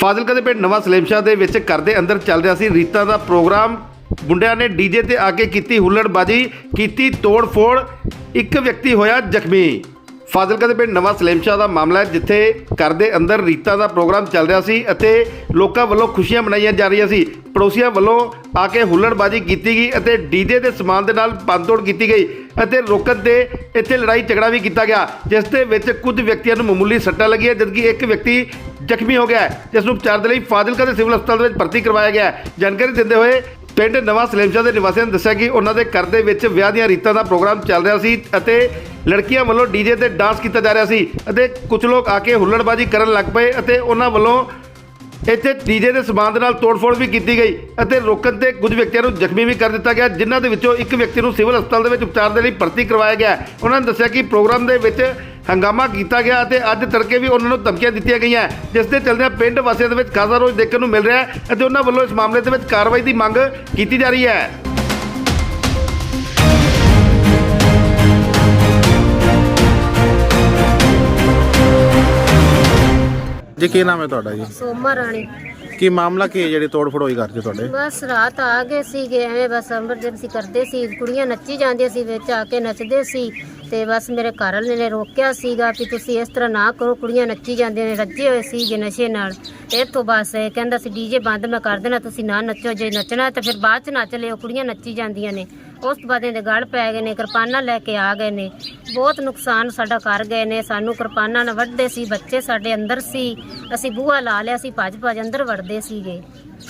ਫਾਜ਼ਿਲਕਾ ਦੇ ਪਿੰਡ ਨਵਾਂ ਸਲੇਮਸ਼ਾਹ ਦੇ ਵਿੱਚ ਘਰ ਦੇ ਅੰਦਰ ਚੱਲ ਰਿਹਾ ਸੀ। ਰੀਤਾਂ ਦਾ ਪ੍ਰੋਗਰਾਮ ਮੁੰਡਿਆਂ ਨੇ ਡੀਜੇ ਤੇ ਆ ਕੇ ਕੀਤੀ ਹੁੱਲੜਬਾਜੀ, ਕੀਤੀ ਤੋੜ-ਫੋੜ। ਇੱਕ ਵਿਅਕਤੀ ਹੋਇਆ ਜ਼ਖਮੀ। ਫਾਜ਼ਿਲਕਾ ਦੇ ਪਿੰਡ ਨਵਾਂ ਸਲੇਮਸ਼ਾਹ ਦਾ ਮਾਮਲਾ ਹੈ, ਜਿੱਥੇ ਘਰ ਦੇ ਅੰਦਰ ਰੀਤਾਂ ਦਾ ਪ੍ਰੋਗਰਾਮ ਚੱਲ ਰਿਹਾ ਸੀ ਅਤੇ ਲੋਕਾਂ ਵੱਲੋਂ ਖੁਸ਼ੀਆਂ ਮਨਾਈਆਂ ਜਾ ਰਹੀਆਂ ਸੀ। ਪੜੋਸੀਆਂ ਵੱਲੋਂ ਆ ਕੇ ਹੁੱਲੜਬਾਜੀ ਕੀਤੀ ਗਈ ਅਤੇ ਡੀਜੇ ਦੇ ਸਮਾਨ ਦੇ ਨਾਲ ਬੰਦੋੜ ਕੀਤੀ ਗਈ। ਅਤੇ ਰੋਕਣ ਤੇ ਇੱਥੇ ਲੜਾਈ ਝਗੜਾ ਵੀ ਕੀਤਾ ਗਿਆ, ਜਿਸ ਦੇ ਵਿੱਚ ਕੁਝ ਵਿਅਕਤੀਆਂ ਨੂੰ ਮਾਮੂਲੀ ਸੱਟਾਂ ਲੱਗੀਆਂ, ਜਦਕਿ ਇੱਕ ਵਿਅਕਤੀ ਜ਼ਖਮੀ ਹੋ ਗਿਆ ਜਿਸ ਨੂੰ ਉਪਚਾਰ ਦੇ ਲਈ ਫਾਜ਼ਿਲਕਾ ਦੇ ਸਿਵਲ ਹਸਪਤਾਲ ਵਿੱਚ ਭਰਤੀ ਕਰਵਾਇਆ ਗਿਆ ਜਾਣਕਾਰੀ ਦਿੰਦੇ ਹੋਏ ਪਿੰਡ ਨਵਾਂ ਸਲੇਮਸ਼ਾਹ ਦੇ ਨਿਵਾਸੀਆਂ ਨੇ ਦੱਸਿਆ ਕਿ ਉਹਨਾਂ ਦੇ ਘਰ ਦੇ ਵਿੱਚ ਵਿਆਹ ਦੀਆਂ ਰੀਤਾਂ ਦਾ ਪ੍ਰੋਗਰਾਮ ਚੱਲ ਰਿਹਾ ਸੀ ਅਤੇ ਲੜਕੀਆਂ ਵੱਲੋਂ ਡੀਜੇ ਤੇ ਡਾਂਸ ਕੀਤਾ ਜਾ ਰਿਹਾ ਸੀ ਅਤੇ ਕੁਝ ਲੋਕ ਆ ਕੇ ਹੁੱਲੜਬਾਜੀ ਕਰਨ ਲੱਗ ਪਏ ਅਤੇ ਉਹਨਾਂ ਵੱਲੋਂ ਇੱਥੇ ਡੀਜੇ ਦੇ ਸਮਾਨ ਦੇ ਨਾਲ ਤੋੜਫੋੜ ਵੀ ਕੀਤੀ ਗਈ ਅਤੇ ਰੋਕਣ ਤੇ ਕੁਝ ਵਿਅਕਤੀਆਂ ਨੂੰ ਜ਼ਖਮੀ ਵੀ ਕਰ ਦਿੱਤਾ ਗਿਆ, ਜਿਨ੍ਹਾਂ ਦੇ ਵਿੱਚੋਂ ਇੱਕ ਵਿਅਕਤੀ ਨੂੰ ਸਿਵਲ ਹਸਪਤਾਲ ਦੇ ਵਿੱਚ ਉਪਚਾਰ ਦੇ ਲਈ ਭਰਤੀ ਕਰਵਾਇਆ ਗਿਆ ਉਹਨਾਂ ਨੇ ਦੱਸਿਆ ਕਿ ਪ੍ਰੋਗਰਾਮ ਦੇ ਵਿੱਚ ਹੰਗਾਮਾ ਕੀਤਾ ਗਿਆ ਅਤੇ ਅੱਜ ਤੜਕੇ ਵੀ ਉਹਨਾਂ ਨੂੰ ਧਮਕੀਆਂ ਦਿੱਤੀਆਂ ਗਈਆਂ ਜਿਸ ਦੇ ਚੱਲਦਿਆਂ ਪਿੰਡ ਵਾਸੀਆਂ ਦੇ ਵਿੱਚ ਖਾਸਾ ਰੋਸ ਦੇਖਣ ਨੂੰ ਮਿਲ ਰਿਹਾ ਹੈ ਅਤੇ ਉਹਨਾਂ ਵੱਲੋਂ ਇਸ ਮਾਮਲੇ ਦੇ ਵਿੱਚ ਕਾਰਵਾਈ ਦੀ ਮੰਗ ਕੀਤੀ ਜਾ ਰਹੀ ਹੈ। ਜੀ ਕੀ ਨਾਮ ਹੈ ਤੁਹਾਡਾ ਜੀ? ਸੋਮਾ ਰਾਣੀ। ਕੀ ਮਾਮਲਾ ਕੀ ਹੈ ਜਿਹੜੀ ਤੋੜ ਫੜੋਈ ਕਰ ਜੀ ਤੁਹਾਡੇ? ਬਸ ਰਾਤ ਆ ਗਏ ਸੀਗੇ ਐਵੇਂ ਬਸ ਐਮਰਜੈਂਸੀ ਕਰਦੇ ਸੀ ਕੁੜੀਆਂ ਨੱਚੀ ਜਾਂਦੀਆਂ ਸੀ ਵਿੱਚ ਆ ਕੇ ਨੱਚਦੇ ਸੀ ਤੇ ਬਸ ਮੇਰੇ ਘਰ ਵਾਲੇ ਨੇ ਰੋਕਿਆ ਸੀਗਾ ਕਿ ਤੁਸੀਂ ਇਸ ਤਰ੍ਹਾਂ ਨਾ ਕਰੋ ਕੁੜੀਆਂ ਨੱਚੀ ਜਾਂਦੀਆਂ ਨੇ ਰੱਜੇ ਹੋਏ ਸੀਗੇ ਨਸ਼ੇ ਨਾਲ। ਇਹ ਤੋਂ ਬਸ ਇਹ ਕਹਿੰਦਾ ਸੀ ਡੀਜੇ ਬੰਦ ਮੈਂ ਕਰ ਦੇਣਾ ਤੁਸੀਂ ਨਾ ਨੱਚੋ ਜੇ ਨੱਚਣਾ ਤਾਂ ਫਿਰ ਬਾਅਦ ਚ ਨੱਚ ਲਿਓ ਕੁੜੀਆਂ ਨੱਚੀ ਜਾਂਦੀਆਂ ਨੇ। ਉਸ ਤੋਂ ਬਾਅਦ ਇਹਦੇ ਗਲ ਪੈ ਗਏ ਨੇ ਕਿਰਪਾਨਾਂ ਲੈ ਕੇ ਆ ਗਏ ਨੇ। ਬਹੁਤ ਨੁਕਸਾਨ ਸਾਡਾ ਕਰ ਗਏ ਨੇ। ਸਾਨੂੰ ਕਿਰਪਾਨਾਂ ਨਾਲ ਵੱਢਦੇ ਸੀ ਬੱਚੇ ਸਾਡੇ ਅੰਦਰ ਸੀ। ਅਸੀਂ ਬੂਹਾ ਲਾ ਲਿਆ ਸੀ ਭੱਜ ਭੱਜ ਅੰਦਰ ਵੜਦੇ ਸੀਗੇ।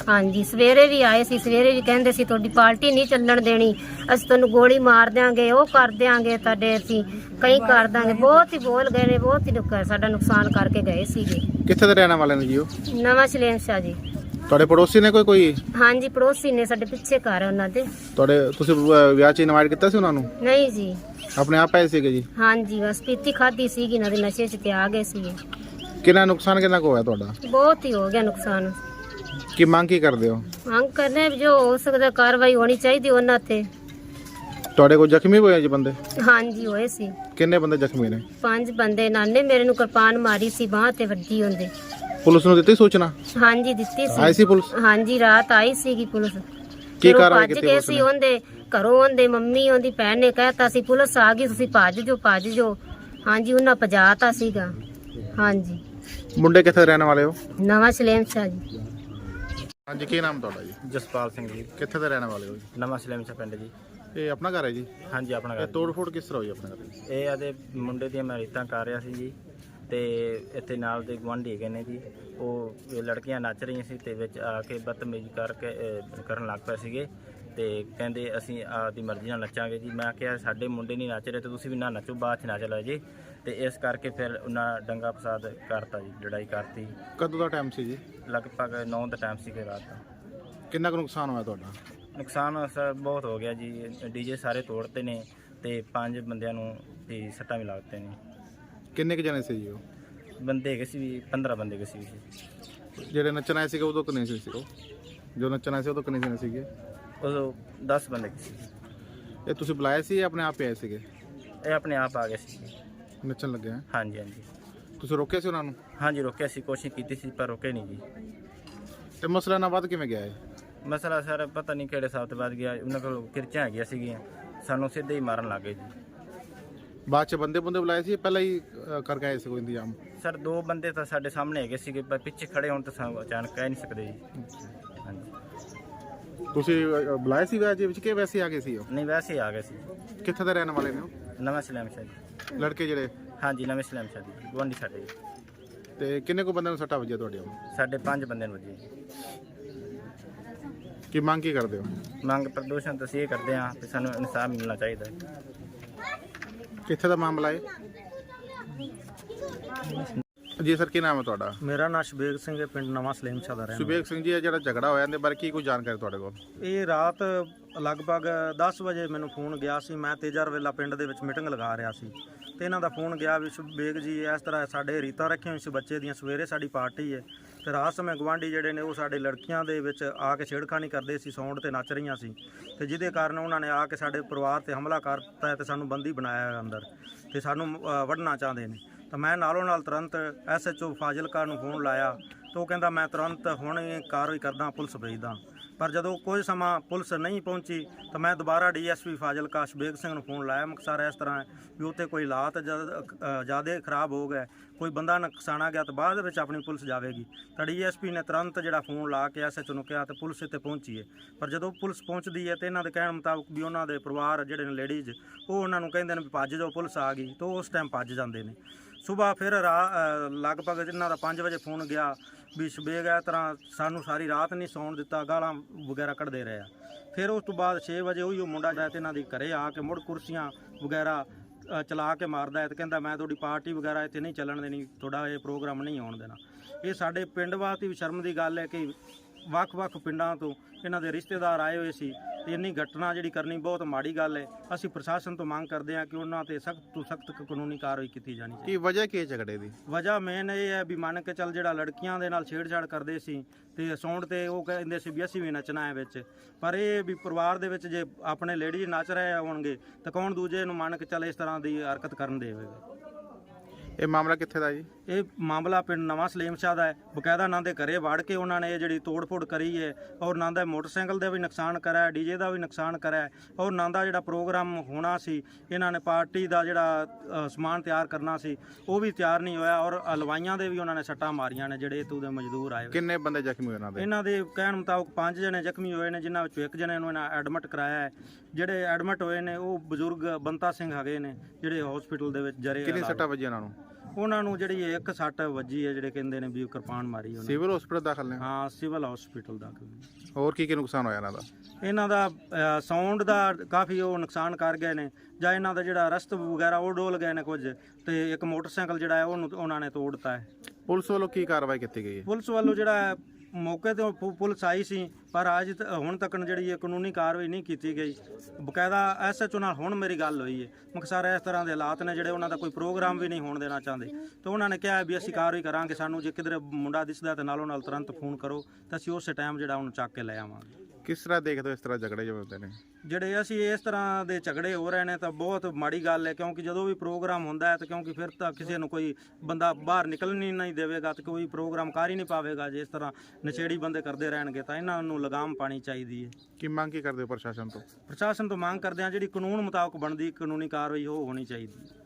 ਹਾਂਜੀ ਸਵੇਰੇ ਵੀ ਆਏ ਸੀ ਸਵੇਰੇ ਵੀ ਕਹਿੰਦੇ ਸੀ ਤੁਹਾਡੀ ਪਾਰਟੀ ਨਹੀਂ ਚੱਲਣ ਦੇਣੀ। ਅਸੀਂ ਤੁਹਾਨੂੰ ਗੋਲੀ ਮਾਰ ਦਿਆਂਗੇ ਉਹ ਕਰ ਦਿਆਂਗੇ ਤੁਹਾਡੇ ਅਸੀਂ ਕਈ ਕਰ ਦਾਂਗੇ ਬਹੁਤ ਹੀ ਬੋਲ ਗਏ ਨੇ ਬਹੁਤ ਹੀ ਨੁਕ- ਸਾਡਾ ਨੁਕਸਾਨ ਕਰਕੇ ਗਏ ਸੀਗੇ। ਕਿੱਥੇ ਦੇ ਰਹਿਣ ਵਾਲੇ ਨੇ ਜੀ ਉਹ? ਨਵਾਂ ਸ਼ਲੇਮ ਸ਼ਾਹ ਜੀ। ਤੁਹਾਡੇ ਪੜੋਸੀ ਨੇ ਕੋਈ ਕੋਈ ਹਾਂਜੀ ਪੜੋਸੀ ਨੇ ਸਾਡੇ ਪਿੱਛੇ ਘਰ ਉਹਨਾਂ ਦੇ। ਤੁਹਾਡੇ ਤੁਸੀਂ ਅਹ, ਵਿਆਹ 'ਚ ਇਨਵਾਈਟ ਕੀਤਾ ਸੀ ਉਹਨਾਂ ਨੂੰ? ਨਹੀਂ ਜੀ। ਆਪਣੇ ਆਪ ਆਏ ਸੀਗੇ ਜੀ? ਹਾਂਜੀ ਬਸ ਪੀਤੀ ਖਾਦੀ ਸੀਗੀ ਇਹਨਾਂ ਦੇ ਨਸ਼ੇ 'ਚ ਤੇ ਆ ਗਏ ਸੀਗੇ। ਕਿੰਨਾ ਨੁਕਸਾਨ ਕਿੰਨਾ ਕੁ ਹੋਇਆ ਤੁਹਾਡਾ? ਬਹੁਤ ਹੀ ਹੋ ਗਿਆ ਨੁਕਸਾਨ। ਕੀ ਮੰਗ ਕੀ ਕਰਦੇ ਹੋ? ਮੰਗ ਕਰਨੇ ਆ ਵੀ ਜੋ ਹੋ ਸਕਦਾ ਕਾਰਵਾਈ ਹੋਣੀ ਚਾਹੀਦੀ ਉਹਨਾਂ ਤੇ। ਤੁਹਾਡੇ ਕੋਲ ਜ਼ਖਮੀ ਹੋਏ ਜੀ ਬੰਦੇ? ਹਾਂਜੀ ਹੋਏ ਸੀ। ਕਿੰਨੇ ਬੰਦੇ ਜ਼ਖਮੀ ਨੇ? ਪੰਜ ਬੰਦੇ ਨਾਨੇ ਮੇਰੇ ਨੂੰ ਕਿਰਪਾਨ ਮਾਰੀ ਸੀ ਬਾਹ ਤੇ ਵੱਜੀ ਹੁੰਦੇ ਪੁਲਿਸ ਨੂੰ ਦਿੱਤੀ ਸੂਚਨਾ? ਹਾਂਜੀ ਦਿੱਤੀ ਆਈ ਸੀ ਸੀ ਪੁਲਿਸ? ਹਾਂਜੀ ਰਾਤ ਆਈ ਸੀਗੀ ਪੁਲਿਸ। ਕੀ ਉਹ ਕਾਰਵਾਈ ਭੱਜ ਕੀਤੀ ਗਏ ਪੁਲਿਸ ਸੀ ਨੇ? ਉਹਦੇ ਘਰੋਂ ਉਹਦੇ ਮੰਮੀ ਉਹਦੀ ਭੈਣ ਨੇ ਕਹਿਤਾ ਸੀ ਪੁਲਿਸ ਆ ਗਈ ਤੁਸੀਂ ਭੱਜ ਜੋ ਭੱਜ ਜੋ ਹਾਂਜੀ ਉਹਨਾਂ ਭਜਾਤਾ ਸੀਗਾ। ਹਾਂਜੀ। ਮੁੰਡੇ ਕਿੱਥੇ ਰਹਿਣ ਵਾਲੇ ਹੋ? ਨਵਾਂ ਸਲੇਮ ਸ਼ਾਹ ਜੀ। ਹਾਂਜੀ ਕੀ ਨਾਮ ਤੁਹਾਡਾ ਜੀ? ਜਸਪਾਲ ਸਿੰਘ ਜੀ। ਕਿੱਥੇ ਦੇ ਰਹਿਣ ਵਾਲੇ ਹੋ ਜੀ? ਨਵਾਂ ਸਲੇਮਸਾ ਪਿੰਡ ਜੀ। ਇਹ ਆਪਣਾ ਘਰ ਹੈ ਜੀ? ਹਾਂਜੀ ਆਪਣਾ ਇਹ ਘਰ ਤੋੜ ਫੋੜ ਕਿਸ ਤਰ੍ਹਾਂ ਹੋਈ ਆਪਣੇ ਘਰ? ਦੀ? ਇਹ ਆਦੇ ਮੁੰਡੇ ਦੀਆਂ ਮੈਂ ਰੀਤਾਂ ਕਰ ਰਿਹਾ ਸੀ ਜੀ। ਤੇ ਇੱਥੇ ਨਾਲ ਦੇ ਗੁਆਂਢੀ ਹੈਗੇ ਨੇ ਜੀ। ਉਹ ਲੜਕੀਆਂ ਨੱਚ ਰਹੀਆਂ ਸੀ ਤੇ ਵਿੱਚ ਆ ਕੇ ਬਦਤਮੀਜ਼ੀ ਕਰਕੇ ਅਹ, ਕਰਨ ਲੱਗ ਪਏ ਸੀਗੇ ਤੇ ਕਹਿੰਦੇ ਅਸੀਂ ਆਪਦੀ ਮਰਜ਼ੀ ਨਾਲ ਨੱਚਾਂਗੇ ਜੀ। ਮੈਂ ਕਿਹਾ ਸਾਡੇ ਮੁੰਡੇ ਨਹੀਂ ਨੱਚ ਰਹੇ ਤੇ ਤੁਸੀਂ ਵੀ ਨਾ ਨੱਚੋ ਬਾਅਦ ਚ ਨੱਚ ਲਓ ਜੀ। ਤੇ ਇਸ ਕਰਕੇ ਫਿਰ ਉਹਨਾਂ ਡੰਗਾ ਫਸਾਦ ਕਰਤਾ ਜੀ ਲੜਾਈ ਕਰਤੀ। ਕਦੋਂ ਦਾ ਟਾਈਮ ਸੀ ਜੀ? ਲਗਭਗ 9 ਦਾ ਟਾਈਮ ਸੀਗਾ ਰਾਤ ਦਾ। ਕਿੰਨਾ ਕੁ ਨੁਕਸਾਨ ਹੋਇਆ ਤੁਹਾਡਾ? ਨੁਕਸਾਨ ਸਰ ਬਹੁਤ ਹੋ ਗਿਆ ਜੀ। ਡੀਜੇ ਸਾਰੇ ਤੋੜਤੇ ਨੇ ਤੇ ਪੰਜ ਬੰਦਿਆਂ ਨੂੰ ਵੀ ਸੱਟਾਂ ਵੀ ਲੱਗਤੇ ਨੇ। ਕਿੰਨੇ ਕੁ ਜਣੇ ਸੀ ਜੀ ਉਹ? ਬੰਦੇ ਹੈਗੇ ਸੀ ਵੀ 15 ਬੰਦੇ ਹੈਗੇ ਸੀ ਵੀ। ਜਿਹੜੇ ਨੱਚਣ ਆਏ ਸੀਗੇ ਉਦੋਂ ਕਿੰਨੇ ਸੀ ਸੀ ਉਹ? ਜੋ ਨੱਚਣ ਆਏ ਸੀ ਉਦੋਂ ਕਿੰਨੇ ਜਣੇ ਸੀਗੇ? ਉਦੋਂ 10 ਬੰਦੇ ਹੈਗੇ ਸੀ। ਇਹ ਤੁਸੀਂ ਬੁਲਾਏ ਸੀ ਜਾਂ ਆਪਣੇ ਆਪ ਹੀ ਆਏ ਸੀਗੇ? ਇਹ ਆਪਣੇ ਆਪ ਆ ਗਏ ਸੀ। ਨੱਚਣ ਲੱਗੇ ਹੈ ਹਾਂਜੀ ਹਾਂਜੀ। ਤੁਸੀਂ ਰੋਕਿਆ ਸੀ ਉਹਨਾਂ ਨੂੰ? ਹਾਂਜੀ ਰੋਕਿਆ ਸੀ ਕੋਸ਼ਿਸ਼ ਕੀਤੀ ਸੀ ਪਰ ਰੋਕੇ ਨਹੀਂ ਜੀ। ਤੇ ਮਸਲਾ ਨਾ ਵੱਧ ਕਿਵੇਂ ਗਿਆ ਹੈ ਮਸਲਾ ਸਰ ਪਤਾ ਨਹੀਂ ਕਿਹੜੇ ਹਿਸਾਬ ਤੋਂ ਬਾਅਦ ਗਿਆ ਉਹਨਾਂ ਕੋਲ ਕਿਰਚਾਂ ਹੈਗੀਆਂ ਸੀਗੀਆਂ ਸਾਨੂੰ ਸਿੱਧੇ ਹੀ ਮਾਰਨ ਲੱਗੇ ਜੀ। ਬਾਅਦ ਚ ਬੰਦੇ ਬੰਦੇ ਬੁਲਾਏ ਸੀ ਜਾਂ ਪਹਿਲਾਂ ਹੀ ਅਹ, ਕਰਕੇ ਆਏ ਸੀ ਕੋਈ ਇੰਤਜ਼ਾਮ। ਸਰ ਦੋ ਬੰਦੇ ਤਾਂ ਸਾਡੇ ਸਾਹਮਣੇ ਹੈਗੇ ਸੀਗੇ ਪਰ ਪਿੱਛੇ ਖੜੇ ਹੋਣ ਤਾਂ ਸਾਨੂੰ ਅਚਾਨਕ ਕਹਿ ਨਹੀਂ ਸਕਦੇ ਜੀ। ਹਾਂਜੀ। ਤੁਸੀਂ ਬੁਲਾਏ ਸੀ ਵਿਆਹ ਦੇ ਵਿੱਚ ਕਿ ਵੈਸੇ ਹੀ ਆ ਗਏ ਸੀ ਉਹ? ਨਹੀਂ ਵੈਸੇ ਹੀ ਆ ਗਏ ਸੀ। ਕਿੱਥੇ ਦੇ ਰਹਿਣ ਵਾਲੇ ਨੇ ਉਹ? ਨਵਾਂ ਸਲਾਮ ਸ਼ਾਹ ਜੀ। ਲੜਕੇ ਜਿਹੜੇ? ਹਾਂਜੀ ਨਵੇਂ ਸਲਾਮ ਸ਼ਾਹ ਜੀ। ਗੁਆਂਢੀ ਸਾਡੇ। ਜੀ। ਤੇ ਕਿੰਨੇ ਕੋ ਬੰਦੇ ਨੂੰ ਸੱਟਾ ਵੱਜਿਆ ਤੁਹਾਡੇ ਉਹ ਸਾਡੇ ਪੰਜ ਬੰਦੇ ਨੂੰ ਵਜੇ ਕੀ ਮੰਗ ਕੀ ਕਰਦੇ ਹੋ? ਮੰਗ ਪ੍ਰਦੂਸ਼ਣ ਤੋਂ ਅਸੀਂ ਇਹ ਕਰਦੇ ਹਾਂ ਕਿ ਸਾਨੂੰ ਇਨਸਾਫ ਮਿਲਣਾ ਚਾਹੀਦਾ ਹੈ। ਕਿੱਥੇ ਦਾ ਮਾਮਲਾ ਹੈ? ਜੀ ਸਰ ਕੀ ਨਾਮ ਹੈ ਤੁਹਾਡਾ? ਮੇਰਾ ਨਾਮ ਸ਼ਬੇਗ ਸਿੰਘ ਹੈ ਪਿੰਡ ਨਵਾਂ ਸਲੇਮ ਦਾ ਰਹਿਣ ਸੁਬੇਗ ਸਿੰਘ ਜੀ ਇਹ ਜਿਹੜਾ ਝਗੜਾ ਹੋਇਆ ਇਹਦੇ ਬਾਰੇ ਕੀ ਕੋਈ ਜਾਣਕਾਰੀ ਤੁਹਾਡੇ ਕੋਲ। ਇਹ ਰਾਤ ਲਗਭਗ 10 ਵਜੇ ਮੈਨੂੰ ਫੋਨ ਗਿਆ ਸੀ। ਮੈਂ ਤੇਜਰ ਵੇਲਾ ਪਿੰਡ ਦੇ ਵਿੱਚ ਮੀਟਿੰਗ ਲਗਾ ਰਿਹਾ ਸੀ ਤੇ ਇਹਨਾਂ ਦਾ ਫੋਨ ਗਿਆ ਵੀ ਸ਼ਬੇਗ ਜੀ ਇਸ ਤਰ੍ਹਾਂ ਸਾਡੇ ਰੀਤਾਂ ਰੱਖੀਆਂ ਹੋਈਆਂ ਸੀ ਬੱਚੇ ਦੀਆਂ ਸਵੇਰੇ ਸਾਡੀ ਪਾਰਟੀ ਹੈ। ਤੇ ਰਾਤ ਸਮੇਂ ਗਵਾਂਢੀ ਜਿਹੜੇ ਨੇ ਉਹ ਸਾਡੇ ਲੜਕੀਆਂ ਦੇ ਵਿੱਚ ਆ ਕੇ ਛੇੜਖਾਨੀ ਕਰਦੇ ਸੀ ਸਾਊਂਡ ਤੇ ਨੱਚ ਰਹੀਆਂ ਸੀ। ਤੇ ਜਿਹਦੇ ਕਾਰਨ ਉਹਨਾਂ ਨੇ ਆ ਕੇ ਸਾਡੇ ਪਰਿਵਾਰ ਤੇ ਹਮਲਾ ਕਰਤਾ ਹੈ ਤੇ ਸਾਨੂੰ ਬੰਦੀ ਬਣਾਇਆ ਹੈ ਅੰਦਰ ਤੇ ਸਾਨੂੰ ਅ, ਵੱਢਣਾ ਚਾਹੁੰਦੇ ਨੇ। ਤਾਂ ਮੈਂ ਨਾਲੋਂ ਨਾਲ ਤੁਰੰਤ ਐਸਐਚਓ ਫਾਜ਼ਿਲਕਾ ਨੂੰ ਫੋਨ ਲਾਇਆ ਤਾਂ ਉਹ ਕਹਿੰਦਾ, ਮੈਂ ਤੁਰੰਤ ਹੁਣ ਇਹ ਕਾਰਵਾਈ ਕਰਦਾ, ਪੁਲਿਸ ਭੇਜਦਾ। ਪਰ ਜਦੋਂ ਕੋਈ ਸਮਾਂ ਪੁਲਿਸ ਨਹੀਂ ਪਹੁੰਚੀ, ਤਾਂ ਮੈਂ ਦੁਬਾਰਾ ਡੀਐਸਪੀ ਫਾਜ਼ਿਲਕਾ ਸ਼ਬੇਗ ਸਿੰਘ ਨੂੰ ਫੋਨ ਲਾਇਆ। ਮਕਸਰ ਇਸ ਤਰ੍ਹਾਂ ਵੀ ਉੱਥੇ ਕੋਈ ਹਾਲਾਤ ਜ਼ਿਆਦਾ ਖਰਾਬ ਹੋ ਗਏ, ਕੋਈ ਬੰਦਾ ਨੁਕਸਾਨਾ ਗਿਆ, ਤਾਂ ਬਾਅਦ ਵਿੱਚ ਆਪਣੀ ਪੁਲਿਸ ਜਾਵੇਗੀ। ਤਾਂ ਡੀਐਸਪੀ ਨੇ ਤੁਰੰਤ ਜਿਹੜਾ ਫੋਨ ਲਾ ਕੇ ਐਸਐਚਓ ਨੂੰ ਕਿਹਾ ਤੇ ਪੁਲਿਸ ਇੱਥੇ ਪਹੁੰਚੀ ਹੈ। ਪਰ ਜਦੋਂ ਪੁਲਿਸ ਪਹੁੰਚਦੀ ਹੈ ਤੇ ਇਹਨਾਂ ਦੇ ਕਹਿਣ ਮੁਤਾਬਕ ਵੀ ਉਹਨਾਂ ਦੇ ਪਰਿਵਾਰ ਜਿਹੜੇ ਨੇ ਲੇਡੀਜ਼ ਉਹ ਉਹਨਾਂ ਨੂੰ ਕਹਿੰਦੇ ਨੇ ਵੀ ਭੱਜ ਜਾਓ, ਪੁਲਿਸ ਆ ਗਈ, ਤਾਂ ਉਹ ਉਸ ਟਾਈਮ ਭੱਜ ਜਾਂਦੇ ਨੇ। ਸਵੇਰ ਫਿਰ ਰਾ- ਲਗਭਗ ਇਹਨਾਂ ਦਾ 5 ਵਜੇ ਫੋਨ ਗਿਆ ਵੀ ਸ਼ਬੇਗ ਇਸ ਤਰ੍ਹਾਂ ਸਾਨੂੰ ਸਾਰੀ ਰਾਤ ਨਹੀਂ ਸੌਣ ਦਿੱਤਾ, ਗਾਲਾਂ ਵਗੈਰਾ ਕੱਢਦੇ ਰਹੇ ਆ। ਫਿਰ ਉਸ ਤੋਂ ਬਾਅਦ 6 ਵਜੇ ਉਹੀ ਉਹ ਮੁੰਡਾ ਜਿਹੜਾ ਤੇ ਇਹਨਾਂ ਦੀ ਘਰੇ ਆ ਕੇ ਮੁੜ ਕੁਰਸੀਆਂ ਵਗੈਰਾ ਚਲਾ ਕੇ ਮਾਰਦਾ ਹੈ ਤੇ ਕਹਿੰਦਾ ਮੈਂ ਤੁਹਾਡੀ ਪਾਰਟੀ ਵਗੈਰਾ ਇੱਥੇ ਨਹੀਂ ਚੱਲਣ ਦੇਣੀ, ਤੁਹਾਡਾ ਇਹ ਪ੍ਰੋਗਰਾਮ ਨਹੀਂ ਆਉਣ ਦੇਣਾ। ਇਹ ਸਾਡੇ ਪਿੰਡ ਵਾਸਤੇ ਵੀ ਸ਼ਰਮ ਦੀ ਗੱਲ ਹੈ ਕਿ ਵੱਖ-ਵੱਖ ਪਿੰਡਾਂ ਤੋਂ ਇਹਨਾਂ ਦੇ ਰਿਸ਼ਤੇਦਾਰ ਆਏ ਹੋਏ ਸੀ ਤੇ ਇੰਨੀ ਘਟਨਾ ਜਿਹੜੀ ਕਰਨੀ ਬਹੁਤ ਮਾੜੀ ਗੱਲ ਹੈ ਅਸੀਂ ਪ੍ਰਸ਼ਾਸਨ ਤੋਂ ਮੰਗ ਕਰਦੇ ਹਾਂ ਕਿ ਉਹਨਾਂ ਤੇ ਸਖਤ ਤੋਂ ਸਖਤ ਕਾਨੂੰਨੀ ਕਾਰਵਾਈ ਕੀਤੀ ਜਾਣੀ ਚਾਹੀਦੀ। ਕੀ ਵਜ੍ਹਾ ਕੀ ਹੈ ਝਗੜੇ ਦੀ? ਵਜ੍ਹਾ ਮੇਨ ਇਹ ਹੈ ਵੀ ਮੰਨ ਕੇ ਚੱਲ ਜਿਹੜਾ ਲੜਕੀਆਂ ਦੇ ਨਾਲ ਛੇੜਛਾੜ ਕਰਦੇ ਸੀ ਤੇ ਸੌਂਡ ਤੇ ਉਹ ਕਹਿੰਦੇ ਸੀ ਵੀ ਅਸੀਂ ਵੀ ਨੱਚਣਾ ਹੈ ਵਿੱਚ। ਪਰ ਇਹ ਵੀ ਪਰਿਵਾਰ ਦੇ ਵਿੱਚ ਜੇ ਆਪਣੇ ਲੇਡੀ ਨੱਚ ਰਹੇ ਹੋਣਗੇ ਤਾਂ ਕੌਣ ਦੂਜੇ ਨੂੰ ਮੰਨ ਕੇ ਚੱਲ ਇਸ ਤਰ੍ਹਾਂ ਦੀ ਹਰਕਤ ਕਰਨ ਦੇਵੇਗਾ? ਇਹ ਮਾਮਲਾ ਕਿੱਥੇ ਦਾ ਜੀ? ਇਹ ਮਾਮਲਾ ਪਿੰਡ ਨਵਾਂ ਸਲੀਮ ਸ਼ਾਹ ਦਾ ਹੈ। ਬਕਾਇਦਾ ਨਾਂ ਦੇ ਘਰੇ ਵੜ ਕੇ ਉਹਨਾਂ ਨੇ ਇਹ ਜਿਹੜੀ ਤੋੜ-ਫੋੜ ਕਰੀ ਹੈ ਔਰ ਨਾਂ ਦਾ ਮੋਟਰਸਾਈਕਲ ਦਾ ਵੀ ਨੁਕਸਾਨ ਕਰਿਆ ਡੀਜੇ ਦਾ ਵੀ ਨੁਕਸਾਨ ਕਰਿਆ ਔਰ ਨਾਂ ਦਾ ਜਿਹੜਾ ਪ੍ਰੋਗਰਾਮ ਹੋਣਾ ਸੀ ਇਹਨਾਂ ਨੇ ਪਾਰਟੀ ਦਾ ਜਿਹੜਾ ਅ, ਸਮਾਨ ਤਿਆਰ ਕਰਨਾ ਸੀ ਉਹ ਵੀ ਤਿਆਰ ਨਹੀਂ ਹੋਇਆ ਔਰ ਹਲਵਾਈਆਂ ਦੇ ਵੀ ਉਹਨਾਂ ਨੇ ਸੱਟਾਂ ਮਾਰੀਆਂ ਨੇ ਜਿਹੜੇ ਇੱਥੋਂ ਦੇ ਮਜ਼ਦੂਰ ਆਏ ਹੋਏ। ਕਿੰਨੇ ਬੰਦੇ ਜ਼ਖਮੀ ਹੋਏ ਇਹਨਾਂ ਦੇ? ਇਹਨਾਂ ਦੇ ਕਹਿਣ ਮੁਤਾਬਕ ਪੰਜ ਜਣੇ ਜ਼ਖਮੀ ਹੋਏ ਨੇ ਜਿਨ੍ਹਾਂ ਵਿੱਚੋਂ ਇੱਕ ਜਣੇ ਨੂੰ ਇਹਨਾਂ ਐਡਮਿਟ ਕਰਾਇਆ ਹੈ। ਜਿਹੜੇ ਐਡਮਿਟ ਹੋਏ ਨੇ ਉਹ ਬਜ਼ੁਰਗ ਬੰਤਾ ਸਿੰਘ ਹੈਗੇ ਨੇ ਜਿਹੜੇ ਹਸਪੀਟਲ ਦੇ ਵਿੱਚ ਜਰੇ ਕਿੰਨੀ ਸੱਟਾਂ ਵੱਜੀਆਂ ਇਹਨਾਂ ਨੂੰ? ਉਹਨਾਂ ਨੂੰ ਜਿਹੜੀ ਇੱਕ ਸੱਟ ਵੱਜੀ ਹੈ ਜਿਹੜੇ ਕਹਿੰਦੇ ਨੇ ਵੀ ਕਿਰਪਾਨ ਮਾਰੀ ਉਹਨਾਂ ਸਿਵਲ ਹਸਪੀਟਲ ਦਾਖਲ ਨੇ? ਹਾਂ ਸਿਵਲ ਹਸਪੀਟਲ ਦਾ ਕੋਈ। ਹੋਰ ਕੀ ਕੀ ਨੁਕਸਾਨ ਹੋਇਆ ਇਹਨਾਂ ਦਾ? ਇਹਨਾਂ ਦਾ ਸਾਊਂਡ ਦਾ ਕਾਫੀ ਉਹ ਨੁਕਸਾਨ ਕਰ ਗਏ ਨੇ ਜਾਂ ਇਹਨਾਂ ਦਾ ਜਿਹੜਾ ਰਸਤ ਵਗੈਰਾ ਉਹ ਡੋਲ ਗਏ ਨੇ ਕੁਝ ਤੇ ਇੱਕ ਮੋਟਰਸਾਈਕਲ ਜਿਹੜਾ ਹੈ ਉਹਨੂੰ ਉਹਨਾਂ ਨੇ ਤੋੜਤਾ ਹੈ। ਪੁਲਿਸ ਵੱਲੋਂ ਕੀ ਕਾਰਵਾਈ ਕੀਤੀ ਗਈ ਹੈ? ਪੁਲਿਸ ਵੱਲੋਂ ਜਿਹੜਾ ਹੈ, ਮੌਕੇ ਤੇ ਪੁ- ਪੁਲਿਸ ਆਈ ਸੀ, ਪਰ ਅੱਜ ਤ- ਹੁਣ ਤੱਕ ਜਿਹੜੀ ਇਹ ਕਾਨੂੰਨੀ ਕਾਰਵਾਈ ਨਹੀਂ ਕੀਤੀ ਗਈ। ਬਕਾਇਦਾ ਐਸਐਚਓ ਨਾਲ ਹੁਣ ਮੇਰੀ ਗੱਲ ਹੋਈ ਹੈ ਮਕਸਰ ਇਸ ਤਰ੍ਹਾਂ ਦੇ ਹਾਲਾਤ ਨੇ ਜਿਹੜੇ ਉਹਨਾਂ ਦਾ ਕੋਈ ਪ੍ਰੋਗਰਾਮ ਵੀ ਨਹੀਂ ਹੋਣ ਦੇਣਾ ਚਾਹੁੰਦੇ। ਤੇ ਉਹਨਾਂ ਨੇ ਕਿਹਾ ਵੀ ਅਸੀਂ ਕਾਰਵਾਈ ਕਰਾਂਗੇ, ਸਾਨੂੰ ਜੇ ਕਿਧਰੇ ਮੁੰਡਾ ਦਿਸਦਾ ਤਾਂ ਨਾਲੋਂ ਨਾਲ ਤੁਰੰਤ ਫੋਨ ਕਰੋ, ਤਾਂ ਅਸੀਂ ਉਸੇ ਟਾਈਮ ਜਿਹੜਾ ਉਹਨੂੰ ਚੱਕ ਕੇ ਲੈ ਆਵਾਂਗੇ। ਕਿਸ ਤਰ੍ਹਾਂ ਦੇਖਦੇ ਹੋ ਇਸ ਤਰ੍ਹਾਂ ਝਗੜੇ ਜਿਵੇਂ ਹੁੰਦੇ ਨੇ? ਜਿਹੜੇ ਅਸੀਂ ਇਸ ਤਰ੍ਹਾਂ ਦੇ ਝਗੜੇ ਹੋ ਰਹੇ ਨੇ ਤਾਂ ਬਹੁਤ ਮਾੜੀ ਗੱਲ ਹੈ ਕਿਉਂਕਿ ਜਦੋਂ ਵੀ ਪ੍ਰੋਗਰਾਮ ਹੁੰਦਾ ਹੈ ਤਾਂ ਕਿਉਂਕਿ ਫਿਰ ਤਾਂ ਕਿਸੇ ਨੂੰ ਕੋਈ ਬੰਦਾ ਬਾਹਰ ਨਿਕਲਣ ਹੀ ਨਹੀਂ ਦੇਵੇਗਾ ਤੇ ਕੋਈ ਪ੍ਰੋਗਰਾਮ ਕਰ ਹੀ ਨਹੀਂ ਪਾਵੇਗਾ ਜੇ ਇਸ ਤਰ੍ਹਾਂ ਨਸ਼ੇੜੀ ਬੰਦੇ ਕਰਦੇ ਰਹਿਣਗੇ ਤਾਂ ਇਹਨਾਂ ਨੂੰ ਲਗਾਮ ਪਾਣੀ ਚਾਹੀਦੀ ਹੈ। ਕੀ ਮੰਗ ਕੀ ਕਰਦੇ ਹੋ ਪ੍ਰਸ਼ਾਸਨ ਤੋਂ? ਪ੍ਰਸ਼ਾਸਨ ਤੋਂ ਮੰਗ ਕਰਦੇ ਹਾਂ ਜਿਹੜੀ ਕਾਨੂੰਨ ਮੁਤਾਬਕ ਬਣਦੀ ਕਾਨੂੰਨੀ ਕਾਰਵਾਈ ਉਹ ਹੋਣੀ ਚਾਹੀਦੀ ਹੈ।